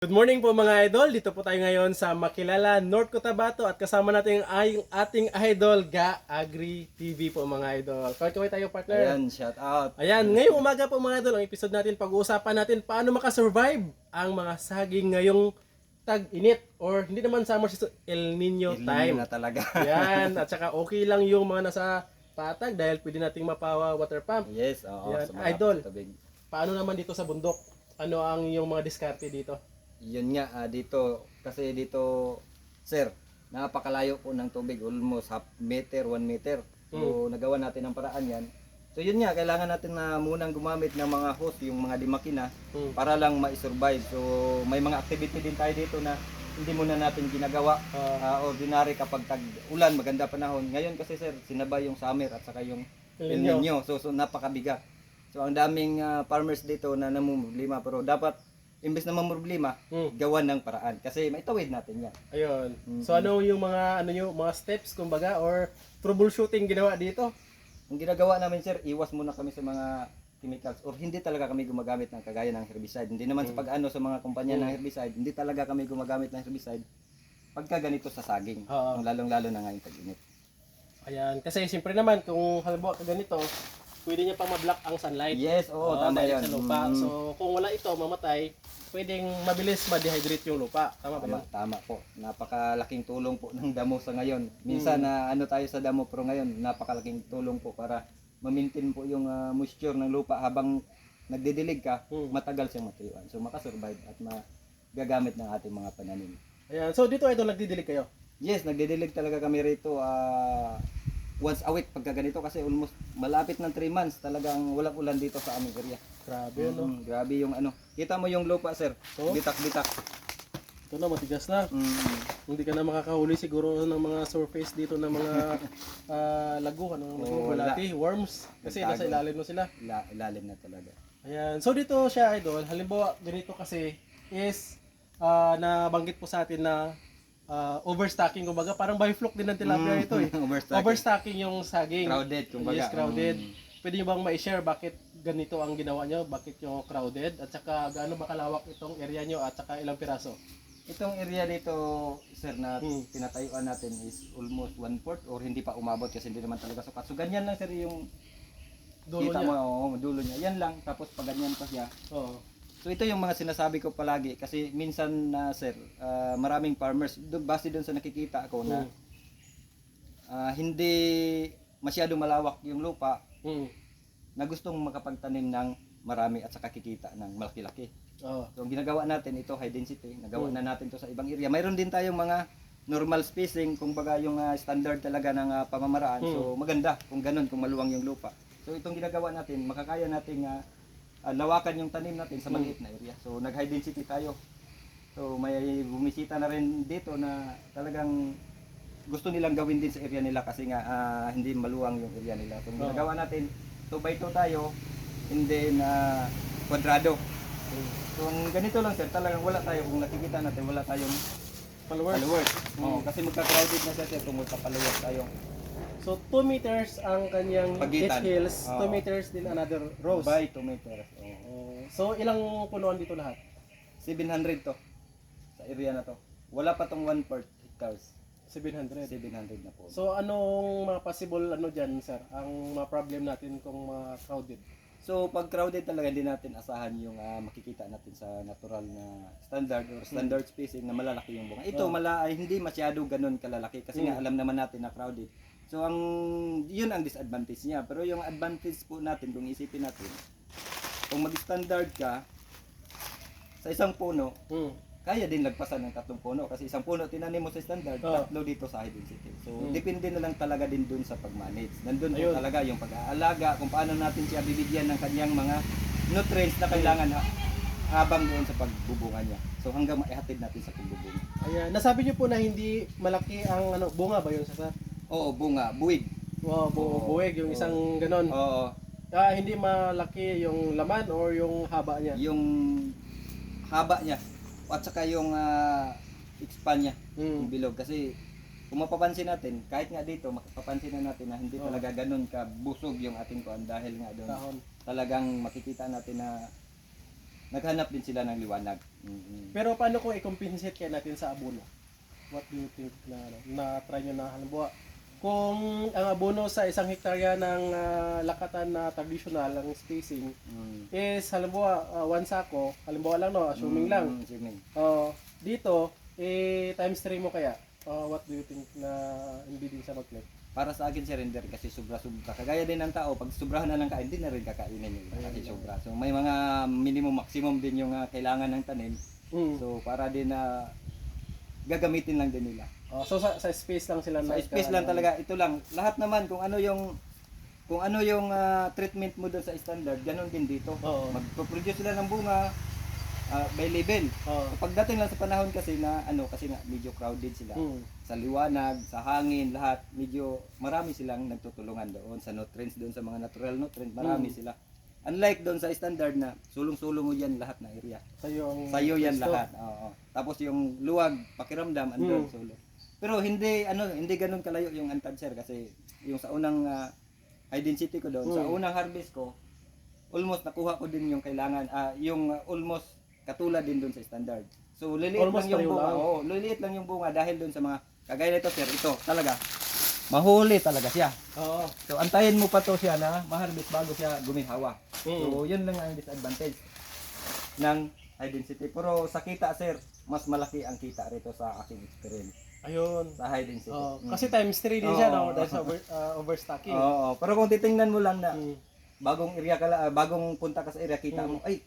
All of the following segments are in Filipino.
Good morning po mga idol. Dito po tayo ngayon sa Makilala, North Cotabato at kasama natin ang ating idol Ga Agri TV po mga idol. Kaway-kaway tayo partner. Ayan, shout out. Ayan, ngayong umaga po mga idol, ang episode natin pag-uusapan natin paano makasurvive ang mga saging ngayong tag-init or hindi naman summer season, El Nino Ilin time. na talaga. Ayan, at saka okay lang yung mga nasa patag dahil pwede nating mapawa water pump. yes, oo. Malapit idol. Paano naman dito sa bundok? Ano ang yung mga diskarte dito? Yun nga, ah, dito, kasi dito, sir, napakalayo po ng tubig, almost half meter, one meter. So, Hmm. nagawa natin ang paraan yan. So, yun nga, kailangan natin na munang gumamit ng mga hose, yung mga dimakina, Hmm. para lang ma-survive. So, may mga activity din tayo dito na hindi muna natin ginagawa. Ah, ordinary kapag tag-ulan, maganda panahon. Ngayon kasi sir, sinabay yung summer at saka yung El Nino. So, so napakabigat. So ang daming ah, farmers dito na namumroblema pero dapat imbes na mamroblema, Hmm. gawan ng paraan kasi maitawid natin yan. Ayun. Mm-hmm. So ano yung mga ano yung mga steps kumbaga or troubleshooting ginawa dito? Ang ginagawa namin sir, iwas muna kami sa mga chemicals or hindi talaga kami gumagamit ng kagaya ng herbicide. Hindi naman sa pag-ano sa mga kumpanya ng herbicide, hindi talaga kami gumagamit ng herbicide pagka ganito sa saging. Oo. Ang lalong-lalo na ngayon tag-init. Ayan, kasi siyempre naman kung halimbawa ka ganito, pwede niya pang ma-block ang sunlight. Yes, oo, Oo, tama dahil yan. Sa lupa. Mm. So kung wala ito, mamatay, pwedeng mabilis ma-dehydrate yung lupa. Tama ba Tama, yun? tama po. Napakalaking tulong po ng damo sa ngayon. Minsan na ano tayo sa damo pero ngayon napakalaking tulong po para ma-maintain po yung ah, moisture ng lupa habang nagdidilig ka, Hmm. matagal siyang matuyuan. So makasurvive at magagamit ng ating mga pananim. Ayan. So dito idol nagdidilig kayo. Yes, nagdidilig talaga kami rito ah, once a week pagka ganito kasi almost malapit ng 3 months talagang walang ulan dito sa aming area. Grabe no. Mm, grabe yung ano. Kita mo yung lupa, sir. Oh. Bitak-bitak. Ito na matigas na. Mm. Hindi ka na makakahuli siguro ng mga surface dito ng mga ah, lago, ano, Oo, wala. bulati, worms. Kasi nasa Nagtago. ilalim mo sila. Ila- ilalim na talaga. Ayan. So dito siya idol, halimbawa ganito kasi is ah, nabanggit po sa atin na ah, overstocking kumbaga parang by fluke din ng tilapia ito eh. Overstocking. Overstocking yung saging. Crowded, kumbaga. Yes, crowded. Mm. Pwede niyo bang ma-share bakit ganito ang ginawa niyo? Bakit yung crowded? At saka gaano ba kalawak itong area niyo at saka ilang piraso? Itong area dito, sir, na Hmm. tinatayuan natin is almost one fourth or hindi pa umabot kasi hindi naman talaga sukat. So ganyan lang sir yung Dulo kita niya. mo, oo, dulo niya. Yan lang, tapos pag ganyan pa siya. Oo. So ito yung mga sinasabi ko palagi kasi minsan na sir, ah, maraming farmers, do, base doon sa nakikita ko na Hmm. ah, hindi masyado malawak yung lupa Hmm. na gustong makapagtanim ng marami at saka kikita ng malaki-laki. Oo. So, ang ginagawa natin ito high density. Nagawa Hmm. na natin to sa ibang area. Mayroon din tayong mga normal spacing, kung baga yung ah, standard talaga ng ah, pamamaraan. So, maganda kung ganun, kung maluwang yung lupa. So, itong ginagawa natin, makakaya nating ah, ah, lawakan yung tanim natin sa maliit na area. So, nag high density tayo. So, may bumisita na rin dito na talagang gusto nilang gawin din sa area nila kasi nga ah, hindi maluwang yung area nila. So, ginagawa natin, 2 by 2 tayo, and then ah, kwadrado. So, ang ganito lang sir, talagang wala tayo, kung nakikita natin, wala tayong Followers. followers. Oo, kasi magka-crowded na siya sir kung magka-followers tayo. So 2 meters ang kanyang Pagitan. hills, 2 Oo. meters din another rows. By 2 meters. Oo. Oo. so ilang punuan dito lahat? 700 to, sa area na to. Wala pa tong 1 per hectares. 700. 700 na po. So anong mga possible ano diyan, sir? Ang mga problem natin kung mga crowded. So, pag crowded talaga, hindi natin asahan yung ah, makikita natin sa natural na standard or standard spacing na malalaki yung bunga. Ito, mala, ay, hindi masyado ganun kalalaki kasi nga Mm. alam naman natin na crowded. So, ang yun ang disadvantage niya. Pero yung advantage po natin, kung isipin natin, kung mag-standard ka sa isang puno, Hmm. Kaya din lagpasan ng tatlong puno kasi isang puno tinanim mo sa standard, Oh. tatlo dito sa high density. So, Mm. depende na lang talaga din dun sa pag-manage. Nandun po talaga yung pag-aalaga, kung paano natin siya bibigyan ng kanyang mga nutrients na kailangan ha, habang doon sa pagbubunga niya. So, hanggang maihatid natin sa pagbubunga. Ayan, nasabi niyo po na hindi malaki ang ano bunga ba 'yun sa? Oo, bunga, buwig. Wow, bu Oo. buwig yung isang ganon. Oo, Ah, hindi malaki yung laman or yung haba niya. yung haba niya at saka yung ah, expand niya. Hmm. yung bilog kasi kung mapapansin natin, kahit nga dito, mapapansin na natin na hindi Oo. talaga ganun ka busog yung ating kuan dahil nga doon Kahon. talagang makikita natin na naghanap din sila ng liwanag. Mm-mm. Pero paano kung i-compensate kaya natin sa abono? What do you think na, ano, na try nyo na halimbawa? Kung ang abono sa isang hektarya ng ah, lakatan na traditional, ang spacing, Mm. is halimbawa ah, one sako, halimbawa lang no, assuming lang. Mm, assuming. Oh, dito, eh, times 3 mo kaya. Oh, what do you think na hindi din siya mag-click? Para sa akin surrender kasi sobra-sobra. Kagaya din ng tao, pag sobrahan na ng kain, hindi na rin kakainin yung kasi sobra. So may mga minimum maximum din yung ah, kailangan ng tanim. Mm. So para din na gagamitin lang din nila. Oh, so sa, sa space lang sila Sa nagka- space lang talaga, ito lang. Lahat naman kung ano yung kung ano yung ah, treatment mo doon sa standard, ganun din dito. Oo. Magpo-produce sila ng bunga ah, by level. Oh. Pagdating lang sa panahon kasi na ano kasi nga medyo crowded sila. Mm. Sa liwanag, sa hangin, lahat medyo marami silang nagtutulungan doon sa nutrients doon sa mga natural nutrients, marami Mm. sila. Unlike doon sa standard na sulong-sulong mo yan lahat na area. Sa'yo ang Sa'yo yan lahat. Oo. Tapos yung luwag, pakiramdam, andun Mm. solo. Pero hindi ano, hindi ganoon kalayo yung untad sir kasi yung sa unang ah, high density ko doon, sa Mm. unang harvest ko, almost nakuha ko din yung kailangan, ah, yung ah, almost katulad din doon sa standard. So liliit Almost lang yung bunga. lang. Oo, liliit lang yung bunga dahil doon sa mga kagaya nito sir, ito talaga. Mahuli talaga siya. Oo. So antayin mo pa to siya na ma-harvest bago siya gumihawa. Mm. So yun lang ang disadvantage ng high density. Pero sa kita sir, mas malaki ang kita rito sa aking experience Ayun. sa high density. Oh, Mm. kasi times 3 din siya Oo. no dahil sa over, ah, overstocking. Oo, pero kung titingnan mo lang na Mm. bagong area ka la- ah, bagong punta ka sa area, kita Mm. mo ay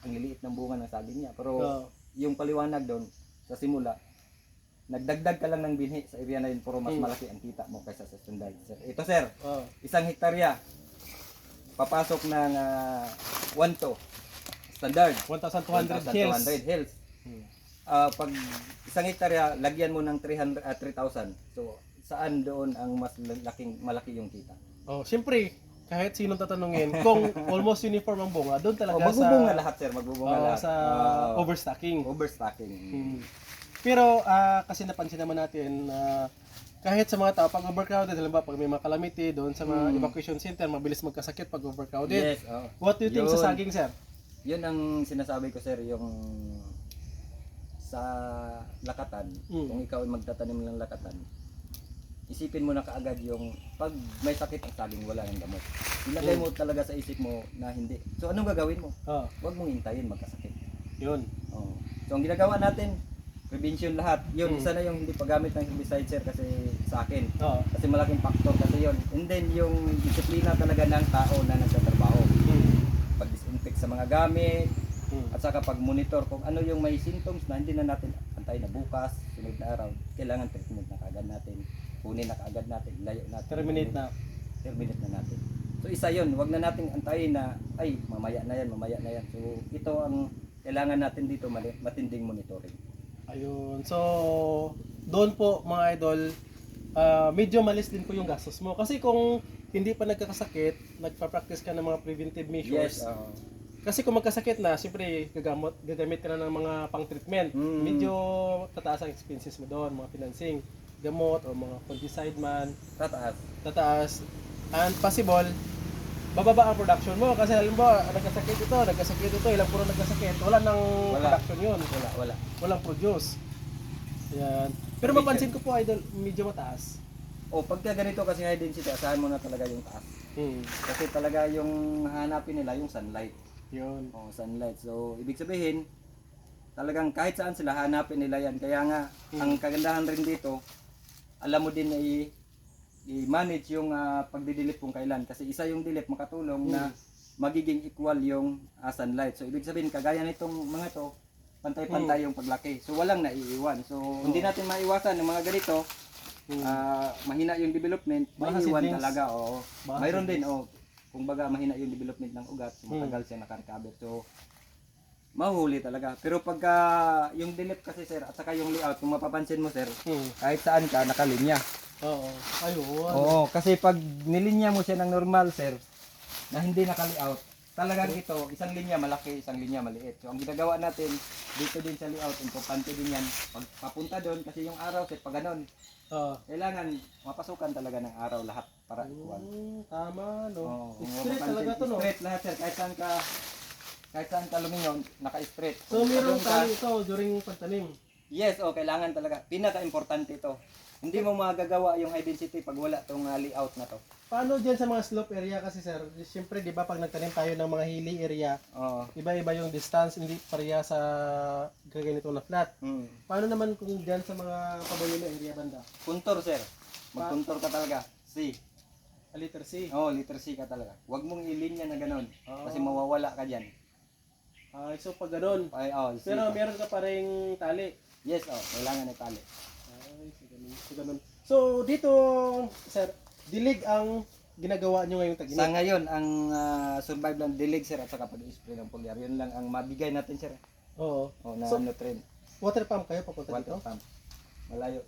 ang liliit ng bunga ng saging niya. Pero Oo. yung paliwanag doon sa simula, nagdagdag ka lang ng binhi sa area na yun, pero mas Mm. malaki ang kita mo kaysa sa standard. Sir. Ito sir, Oh. isang hektarya, papasok ng uh, 1 to standard. 1,200 hills. 1,200 hills. Mm. Ah, pag isang hektarya, lagyan mo ng 300, ah, 3,000. So, saan doon ang mas laking, malaki yung kita? Oh, syempre, kahit sinong tatanungin, kung almost uniform ang bunga, doon Oh, talaga magbubunga sa lahat, sir. Magbubunga oh, lahat. sa Ah, overstocking. overstocking. Mm. Pero ah, kasi napansin naman natin na kahit sa mga tao, pag overcrowded, halimbawa pag may mga calamity doon sa mga Mm. evacuation center, mabilis magkasakit pag overcrowded. Yes, oh. What do you think Yun. sa saging, sir? Yun ang sinasabi ko, sir, yung sa lakatan, Mm. kung ikaw ay magtatanim ng lakatan, isipin mo na kaagad yung pag may sakit ang saging, wala ng gamot. Ilagay Mm. mo talaga sa isip mo na hindi. So anong gagawin mo? Oh, Huwag mong hintayin magkasakit. yun. Oh. So ang ginagawa natin, prevention lahat. Yun, Mm. isa na yung hindi paggamit ng herbicide sir kasi sa akin. Oh. Kasi malaking factor kasi yun. And then yung disiplina talaga ng tao na nagtatrabaho. Mm. Pag-disinfect sa mga gamit. At saka pag-monitor kung ano yung may symptoms na hindi na natin antay na bukas, sunod na araw, kailangan treatment na kaagad natin. Kunin na kaagad natin, layo natin. Terminate na. Terminate na natin. So isa yun, wag na nating antayin na, ay, mamaya na yan, mamaya na yan. So ito ang kailangan natin dito, matinding monitoring. Ayun. So, doon po mga idol, ah, medyo malis din po yung gastos mo. Kasi kung hindi pa nagkakasakit, nagpa-practice ka ng mga preventive measures. Yes, oo. Kasi kung magkasakit na, siyempre gagamot, gagamit ka na ng mga pang-treatment. Mm. Medyo tataas ang expenses mo doon, mga financing, gamot o mga fungicide man, tataas. tataas. And possible, bababa ang production mo. Kasi halimbawa, nagkasakit ito, nagkasakit ito, ilang puro nagkasakit, wala nang Wala. production yun. Wala, wala. Walang produce. Yan. Pero mapansin ko po, idol, medyo mataas. O pagka ganito kasi high density, asahan mo na talaga yung taas. Hmm. Kasi talaga yung hanapin nila yung sunlight. Yun. Oh, sunlight. So, ibig sabihin, talagang kahit saan sila hanapin nila yan. Kaya nga, Hmm. ang kagandahan rin dito, alam mo din na i- i-manage yung ah, pagdidilip kung kailan. Kasi isa yung dilip makatulong na magiging equal yung ah, sunlight. So, ibig sabihin, kagaya nitong mga to, pantay-pantay yung paglaki. So, walang naiiwan. So, hindi natin maiwasan ng mga ganito, Hmm. ah, mahina yung development, maiiwan talaga. Oo. Mayroon din, oh, kung baga mahina yung development ng ugat, so Hmm. matagal siya nakarecover. So, mahuhuli talaga. Pero pagka yung dilip kasi sir, at saka yung layout, kung mapapansin mo sir, Hmm. kahit saan ka, nakalinya. Oo. Ayun. Oo, kasi pag nilinya mo siya ng normal sir, na hindi naka-layout, talagang ito, isang linya malaki, isang linya maliit. So, ang ginagawa natin, dito din sa layout, importante din yan, pag papunta doon, kasi yung araw, sir, pag ganun, Oo. kailangan mapasukan talaga ng araw lahat para equal. Hmm, tama, no? Kung Straight talaga to, no? Straight lahat sir, kahit saan ka kahit saan ka lumingon, naka-straight. So Kung meron ka- tayo ito during pagtanim. Yes, oh, kailangan talaga. Pinaka-importante ito. Hindi mo magagawa yung high density pag wala tong ah, layout na to. Paano dyan sa mga slope area kasi sir? Siyempre, di ba pag nagtanim tayo ng mga hilly area, Oo. iba-iba yung distance, hindi pareha sa ganito na flat. Mm. Paano naman kung dyan sa mga pabayolo area banda? Kuntor, sir. Magkuntor ka talaga. C. A liter C. Oh, liter C ka talaga. Huwag mong ilinya na ganun. Ah. Kasi mawawala ka dyan. Ah, so pag ganun. Ay, oh, Pero meron ka pa ring tali. Yes, oh, kailangan ng tali. Ay, so ganun. So, ganun. So dito, sir, dilig ang ginagawa nyo ngayong Sa tag-init. ngayon, ang ah, survive lang dilig, sir, at saka pag-spray ng foliar. Yun lang ang mabigay natin, sir. Oo. Oh, na So- nutrient. Water pump kayo papunta Water dito? pump. Malayo.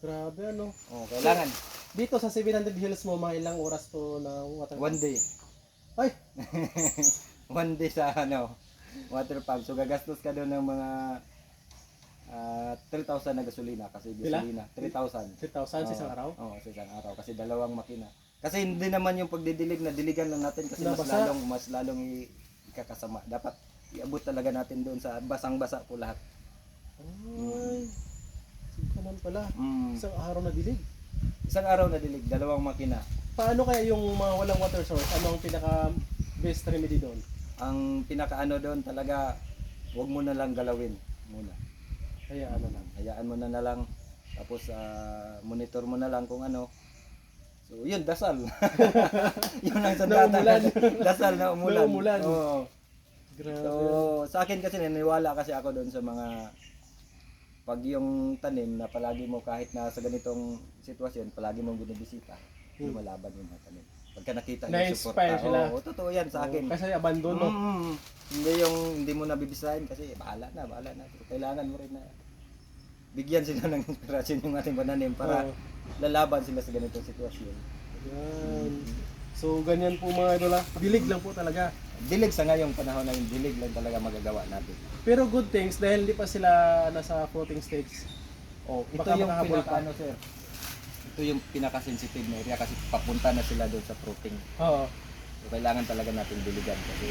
Grabe ano. Oh, kailangan. Dito sa 700 hills mo, mga ilang oras to na water pump? One day. Ay, One day sa ano, water pump. So gagastos ka doon ng mga ah, 3,000 na gasolina kasi Pila? gasolina 3,000. 3,000 sa isang araw? Oo, sa isang araw kasi dalawang makina. Kasi hindi naman yung pagdidilig na diligan lang natin kasi mas Nabasa. lalong mas lalong i- ikakasama. Dapat iabot talaga natin doon sa basang-basa po lahat. Ay, ganun pala. Mm. Isang araw na dilig. Isang araw na dilig, dalawang makina. Paano kaya yung mga walang water source? Ano ang pinaka best remedy doon? Ang pinakaano doon talaga, huwag mo na lang galawin muna. Kaya ano lang. hayaan mo na na lang tapos ah, monitor mo na lang kung ano so yun dasal yun ang Na umulan. dasal na umulan, Na umulan. Oo. Grabe. so sa akin kasi naniwala kasi ako doon sa mga pag yung tanim na palagi mo kahit na sa ganitong sitwasyon palagi mong binibisita Hmm. lumalaban yung mga tanim pagka nakita Na-inspire suporta, sila. oo, totoo yan sa akin Kasi abandon no? Mm, hindi yung hindi mo nabibisahin kasi bahala na, bahala na. Pero kailangan mo rin na bigyan sila ng inspirasyon yung ating pananim para Oo. lalaban sila sa ganitong sitwasyon. Yan. So ganyan po mga idol ah. Dilig lang po talaga. Dilig sa ngayong panahon na yung dilig lang talaga magagawa natin. Pero good things dahil hindi pa sila nasa floating stage. Oh, ito Baka yung pinaka ano sir. Ito yung pinaka-sensitive na area kasi papunta na sila doon sa fruiting. Oo. So, kailangan talaga natin diligan kasi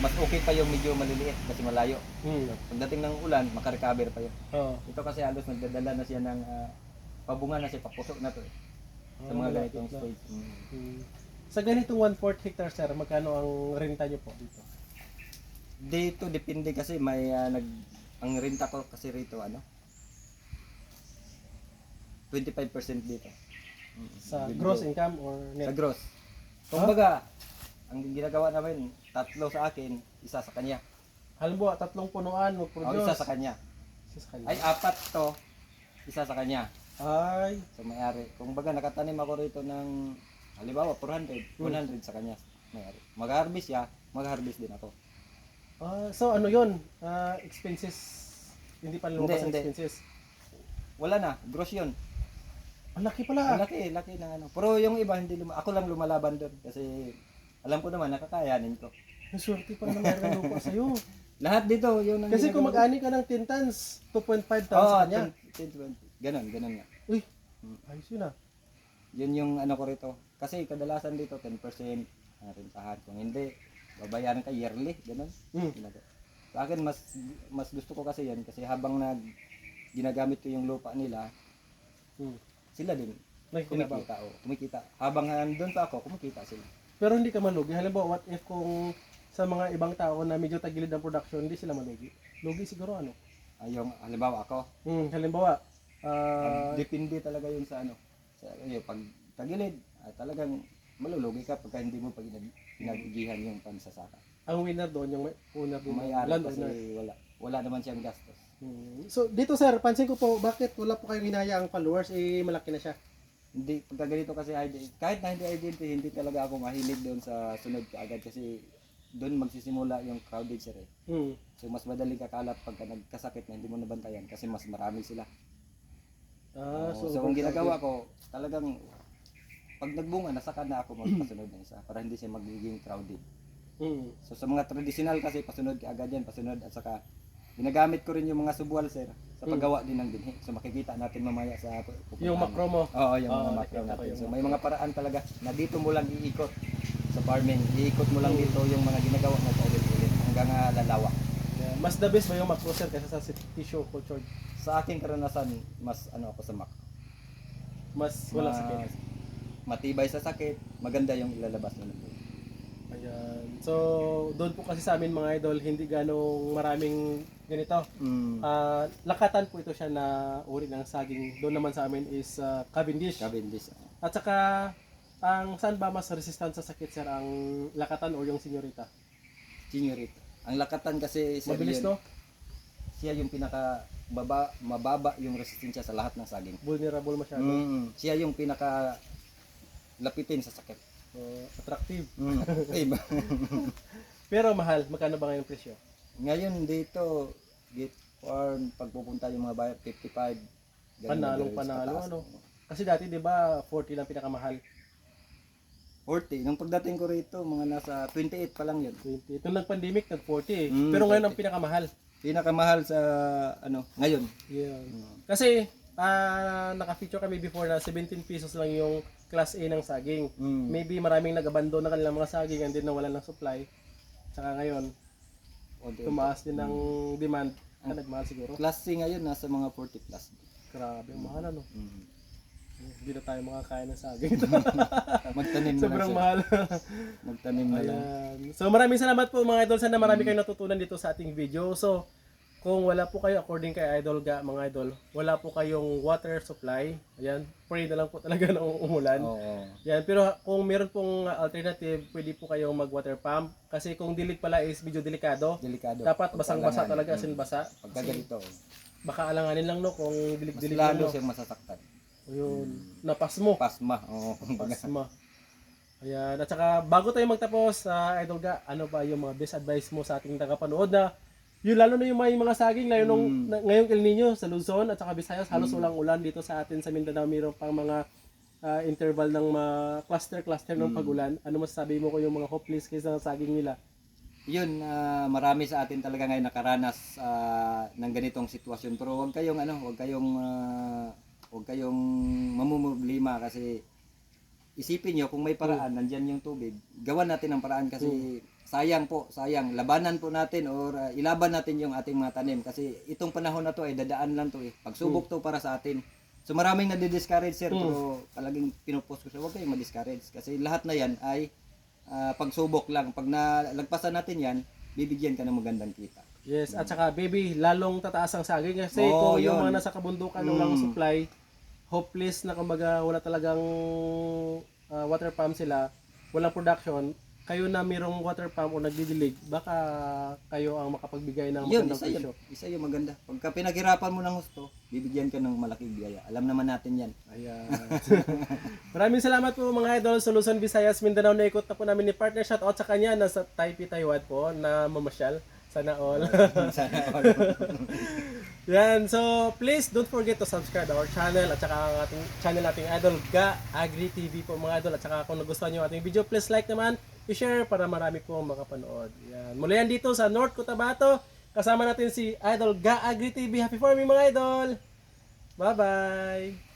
mas okay pa yung medyo maliliit kasi malayo. Hmm. Pagdating ng ulan, makarecover pa yun. Oo. Ito kasi halos nagdadala na siya ng ah, pabunga na siya, papusok na to eh. Sa Ah, mga ganitong stage. Mm. Hmm. Sa ganitong 1/4 hectare sir, magkano ang renta nyo po dito? Dito depende kasi may ah, nag ang renta ko kasi rito ano 25% dito. Mm, Sa binigay. gross income or Sa net? gross. Kumbaga, ang ginagawa namin, tatlo sa akin, isa sa kanya. Halimbawa, tatlong punuan O mag-produce. isa sa kanya. Isa sa kanya. Ay, apat to, isa sa kanya. Ay, Sa may-ari. Kung baga nakatanim ako rito ng, halimbawa, 400, 100 sa kanya. Mag-harvest siya, mag-harvest din ako. ah, so ano yun? Ah, expenses, hindi pa lumabas ang Hindi, hindi. expenses. Wala na, gross yun. Ang laki Ang pala. laki, laki ng ano. Pero yung iba, hindi luma- ako lang lumalaban doon. Kasi alam ko naman, nakakayanin ko. Ang swerte pa naman meron lupa sa'yo. Lahat dito, yun ang Kasi kung mag-ani ka ng 10 tons, 2.5 tons Oo, sa kanya. 10, 20. Ganon, ganon nga. Uy, Hmm. ayos yun ah. Yun yung ano ko rito. Kasi kadalasan dito, 10% na rentahan. Kung hindi, babayaran ka yearly. Hmm. Ginagawa. Sa akin, mas mas gusto ko kasi yan. Kasi habang nag ginagamit ko yung lupa nila, Hmm. sila din Nakikinabang. kumikita. O, kumikita. Habang nandun pa ako, kumikita sila. Pero hindi ka malugi. Halimbawa, what if kung sa mga ibang tao na medyo tagilid ang production, hindi sila malugi. Lugi siguro ano? Ay, yung halimbawa ako, Hmm, halimbawa, ah, depende talaga yun sa ano. Sa yung pag tagilid, ah, talagang malulugi ka pagka hindi mo pag pinagigihan yung pansasaka. ang winner doon, yung owner doon, May ari kasi owner. wala wala naman siyang gastos. Hmm. So, dito sir, pansin ko po, bakit wala po kayong hinaya ang followers? Eh, malaki na siya. Hindi pagka ganito kasi kahit na hindi identity, hindi talaga ako mahilig doon sa sunod kaagad kasi doon magsisimula yung crowded sir eh. Hmm. So mas madaling kakalat pagka nagkasakit na hindi mo nabantayan kasi mas marami sila. Ah, so, so kung ginagawa ko, talagang pag nagbunga, nasaka na ako magpasunod ng isa para hindi siya magiging crowded. Hmm. So sa mga traditional kasi pasunod ka agad yan, pasunod at saka ginagamit ko rin yung mga subwal sir sa paggawa din ng binhi. So makikita natin mamaya sa pupuntahan. Yung macro mo. Oo, yung Oo, mga macro nakita ko natin. yung So may mga paraan talaga na dito mo lang iikot sa farming. Iikot mo lang dito yung mga ginagawa mo paulit-ulit hanggang hanggang ah, lalawak. Yan. Mas the best ba yung macro sir kaysa sa tissue cultured? Sa aking karanasan, mas ano ako sa Mac. Mas walang Mas sakit. Matibay sa sakit, maganda yung ilalabas na natin. Ayan. So, doon po kasi sa amin mga idol, hindi ganong maraming ganito. Mm. Ah, lakatan po ito siya na uri ng saging. Doon naman sa amin is ah, Cavendish. Cavendish. At saka, ang saan ba mas resistant sa sakit sir? Ang lakatan o yung senyorita? Seniorita. Ang lakatan kasi sir, Mabilis yun, no? siya yung pinaka baba, mababa yung resistensya sa lahat ng saging. Vulnerable masyado. Mm. Siya yung pinaka lapitin sa sakit. So, attractive. Mm. Iba. Pero mahal. Magkano ba ngayon presyo? Ngayon dito, gate farm, pagpupunta yung mga bayad, 55. ganun Panalong na panalo, ano? Kasi dati 'di ba 40 lang pinakamahal. 40. Nung pagdating ko rito, mga nasa 28 pa lang yun. 20. Nung nag-pandemic nag-40 eh. Mm, Pero ngayon ang 40. pinakamahal. Pinakamahal sa, ano, ngayon. Yeah. Mm. Kasi ah naka-feature kami before na 17 pesos lang yung class A ng saging. Mm. Maybe maraming nag-abandon na kanilang mga saging and then nawalan ng supply. Saka ngayon, Unti-unti. tumaas din ng demand. Kaya nagmahal siguro. Class C ngayon, nasa mga 40 plus. Grabe, ang mahal ano. Mm. Hindi na tayo makakain ng saging. Magtanim na Sobrang mahal. Magtanim na lang. So maraming salamat po mga idol. Sana marami kayong natutunan dito sa ating video. So kung wala po kayo according kay Idol ga mga idol, wala po kayong water supply. Ayan, pray na lang po talaga ng umulan. Oo. Yan, pero kung meron pong alternative, pwede po kayong mag-water pump. Kasi kung dilig pala is medyo delikado. Delikado. Dapat basang-basa Pagkalangan. talaga, as in basa. Pagka ganito, Baka alanganin lang no kung mas dilig-dilig lang lalo no. siyang masasaktan. Ayun, napas mo. Pasma. Oo. Pasma. Ayan, at saka bago tayo magtapos, sa Idol Ga, ano ba yung mga best advice mo sa ating tagapanood na yun lalo na yung yung mga saging na yun nung, Mm. na, ngayong El Nino sa Luzon at saka Visayas, halos walang ulan dito sa atin sa Mindanao, mayroon pang mga ah, interval ng mga cluster-cluster ng Mm. pagulan. Ano masasabi mo ko yung mga hopeless case ng saging nila? Yun, ah, marami sa atin talaga ngayon nakaranas ah, ng ganitong sitwasyon. Pero huwag kayong ano, huwag kayong ah, huwag kayong mamumblema kasi isipin nyo kung may paraan, nandyan yung tubig. Gawan natin ang paraan kasi sayang po, sayang. Labanan po natin or ah, ilaban natin yung ating mga tanim kasi itong panahon na to ay dadaan lang to eh. Pagsubok to para sa atin. So maraming nadi-discourage sir, Mm. pero palaging pinupost ko siya, huwag kayong ma-discourage kasi lahat na yan ay ah, pagsubok lang. Pag nalagpasan natin yan, bibigyan ka ng magandang kita. Yes, at saka baby, lalong tataas ang saging kasi Oo, kung yung yun. mga nasa kabundukan walang Mm. supply, hopeless na kumbaga wala talagang ah, water pump sila, walang production, kayo na mayroong water pump o nagdidilig, baka kayo ang makapagbigay ng Yun, magandang isa yun. presyo. Isa yun maganda. Pagka pinaghirapan mo ng gusto, bibigyan ka ng malaking biyaya. Alam naman natin yan. Ayan. Maraming salamat po mga idol sa Luzon, Visayas, Mindanao. Naikot na po namin ni partner shoutout sa kanya. Nasa Taipei, Taiwan po na mamasyal. Sana all. Sana all. Yan, so please don't forget to subscribe our channel at saka ang ating channel nating idol Ga Agri TV po mga idol at saka kung nagustuhan niyo ang ating video please like naman i-share para marami po makapanood. Yan. Muli yan dito sa North Cotabato. Kasama natin si Idol Ga Agri TV. Happy farming mga idol. Bye-bye.